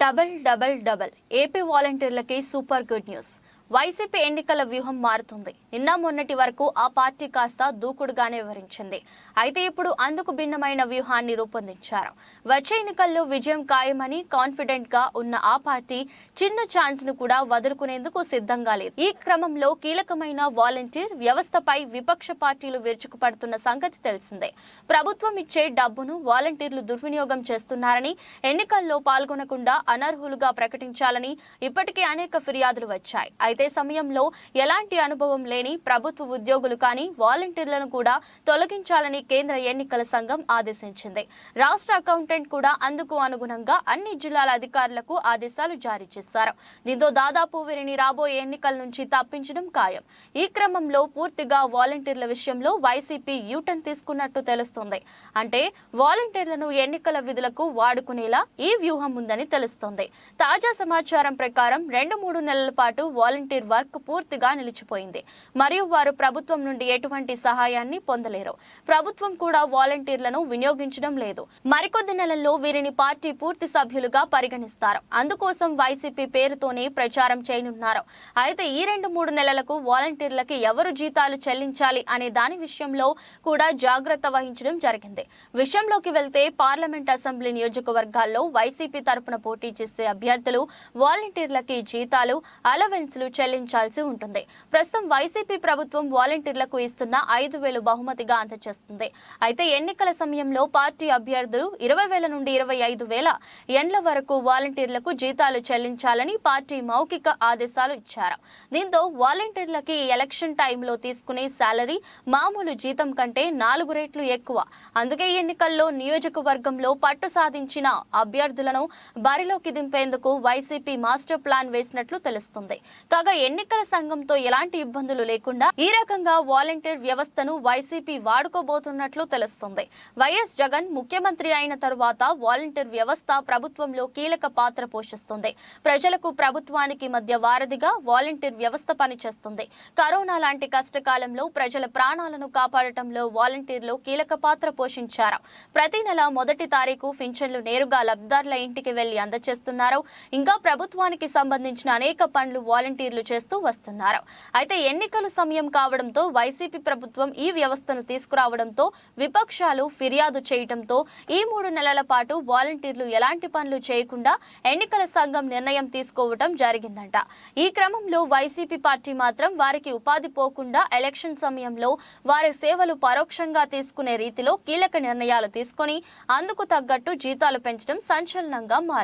Double double double. AP వాలంటీర్లకి super good news. YCP ఎన్నికల వ్యూహం మారుతుంది. నిన్న మొన్నటి వరకు ఆ పార్టీ కాస్త దూకుడుగానే వివరించింది. అయితే ఇప్పుడు అందుకు భిన్నమైన వ్యూహాన్ని రూపొందించారు. వచ్చే ఎన్నికల్లో విజయం ఖాయమని కాన్ఫిడెంట్గా ఉన్న ఆ పార్టీ చిన్న ఛాన్స్ను కూడా వదులుకునేందుకు సిద్ధంగా లేదు. ఈ క్రమంలో కీలకమైన వాలంటీర్ వ్యవస్థపై విపక్ష పార్టీలు విరుచుకుపడుతున్న సంగతి తెలిసిందే. ప్రభుత్వం ఇచ్చే డబ్బును వాలంటీర్లు దుర్వినియోగం చేస్తున్నారని ఎన్నికల్లో పాల్గొనకుండా అనర్హులుగా ప్రకటించాలని ఇప్పటికే అనేక ఫిర్యాదులు వచ్చాయి. అయితే సమయంలో ఎలాంటి అనుభవం లేని ప్రభుత్వ ఉద్యోగులు కానీ వాలంటీర్లను కూడా తొలగించాలని కేంద్ర ఎన్నికల సంఘం ఆదేశించింది. రాష్ట్ర అకౌంటెంట్ కూడా అందుకు అనుగుణంగా అన్ని జిల్లాల అధికారులకు ఆదేశాలు జారీ చేశారు. దీంతో దాదాపు వీరిని రాబోయే ఎన్నికల నుంచి తప్పించడం ఖాయం. ఈ క్రమంలో పూర్తిగా వాలంటీర్ల విషయంలో వైసీపీ యూటర్న్ తీసుకున్నట్టు తెలుస్తోంది. అంటే వాలంటీర్లను ఎన్నికల విధులకు వాడుకునేలా ఈ వ్యూహం ఉందని తెలుస్తోంది. తాజా సమాచారం ప్రకారం రెండు మూడు నెలల పాటు వాలంటీర్ వర్క్ పూర్తిగా నిలిచిపోయింది. మరియు వారు ప్రభుత్వం నుండి ఎటువంటి సహాయాన్ని పొందలేరు. ప్రభుత్వం కూడా వాలంటీర్లను వినియోగించడం లేదు. మరికొద్ది నెలల్లో వీరిని పార్టీ పూర్తి సభ్యులుగా పరిగణిస్తారు. అందుకోసం వైసీపీ పేరుతోనే ప్రచారం చేయనున్నారు. అయితే ఈ రెండు మూడు నెలలకు వాలంటీర్లకి ఎవరు జీతాలు చెల్లించాలి అనే దాని విషయంలో కూడా జాగ్రత్త వహించడం జరిగింది. విషయంలోకి వెళ్తే పార్లమెంట్ అసెంబ్లీ నియోజకవర్గాల్లో వైసీపీ తరపున పోటీ చేసే అభ్యర్థులు వాలంటీర్లకి జీతాలు అలవెన్స్లు చెల్లించాల్సి ఉంటుంది. ప్రస్తుతం వైసీపీ ప్రభుత్వం వాలంటీర్లకు ఇస్తున్న ఐదు వేలు బహుమతిగా అందజేస్తుంది అయితే ఎన్నికల సమయంలో పార్టీ అభ్యర్థులు ఇరవై వేల నుండి ఇరవై ఐదు వేల ఎండ్ల వరకు వాలంటీర్లకు జీతాలు చెల్లించాలని పార్టీ మౌఖిక ఆదేశాలు ఇచ్చారు. దీంతో వాలంటీర్లకి ఎలక్షన్ టైంలో తీసుకునే శాలరీ మామూలు జీతం కంటే నాలుగు రేట్లు ఎక్కువ. అందుకే ఈ ఎన్నికల్లో నియోజకవర్గంలో పట్టు సాధించిన అభ్యర్థులను బరిలోకి దింపేందుకు వైసీపీ మాస్టర్ ప్లాన్ వేసినట్లు తెలుస్తుంది. కాగా ఎన్నికల సంఘంతో ఎలాంటి ఇబ్బందులు లేకుండా ఈ రకంగా వాలంటీర్ వ్యవస్థను వైసీపీ వాడుకోబోతున్నట్లు తెలుస్తుంది. వైఎస్ జగన్ ముఖ్యమంత్రి అయిన తరువాత వాలంటీర్ వ్యవస్థ ప్రభుత్వంలో కీలక పాత్ర పోషిస్తుంది. ప్రజలకు ప్రభుత్వానికి మధ్య వారధిగా వాలంటీర్ వ్యవస్థ పనిచేస్తుంది. కరోనా లాంటి కష్టకాలంలో ప్రజల ప్రాణాలను కాపాడటంలో వాలంటీర్లు కీలక పాత్ర పోషించారు. ప్రతి నెల మొదటి తారీఖు పింఛన్లు నేరుగా లబ్ధిదారుల ఇంటికి వెళ్ళి అందజేస్తున్నారు ఇంకా ప్రభుత్వానికి సంబంధించిన అనేక పనులు వాలంటీర్ వాలంటీర్లు చేస్తూ వస్తున్నారు. అయితే ఎన్నికల సమయం కావడంతో వైసీపీ ప్రభుత్వం ఈ వ్యవస్థను తీసుకురావడంతో విపక్షాలు ఫిర్యాదు చేయడంతో ఈ మూడు నెలల పాటు వాలంటీర్లు ఎలాంటి పనులు చేయకుండా ఎన్నికల సంఘం నిర్ణయం తీసుకోవడం జరిగిందంట. ఈ క్రమంలో వైసీపీ పార్టీ మాత్రం వారికి ఉపాధి పోకుండా ఎలక్షన్ సమయంలో వారి సేవలు పరోక్షంగా తీసుకునే రీతిలో కీలక నిర్ణయాలు తీసుకొని అందుకు తగ్గట్టు జీతాలు పెంచడం సంచలనంగా మారింది.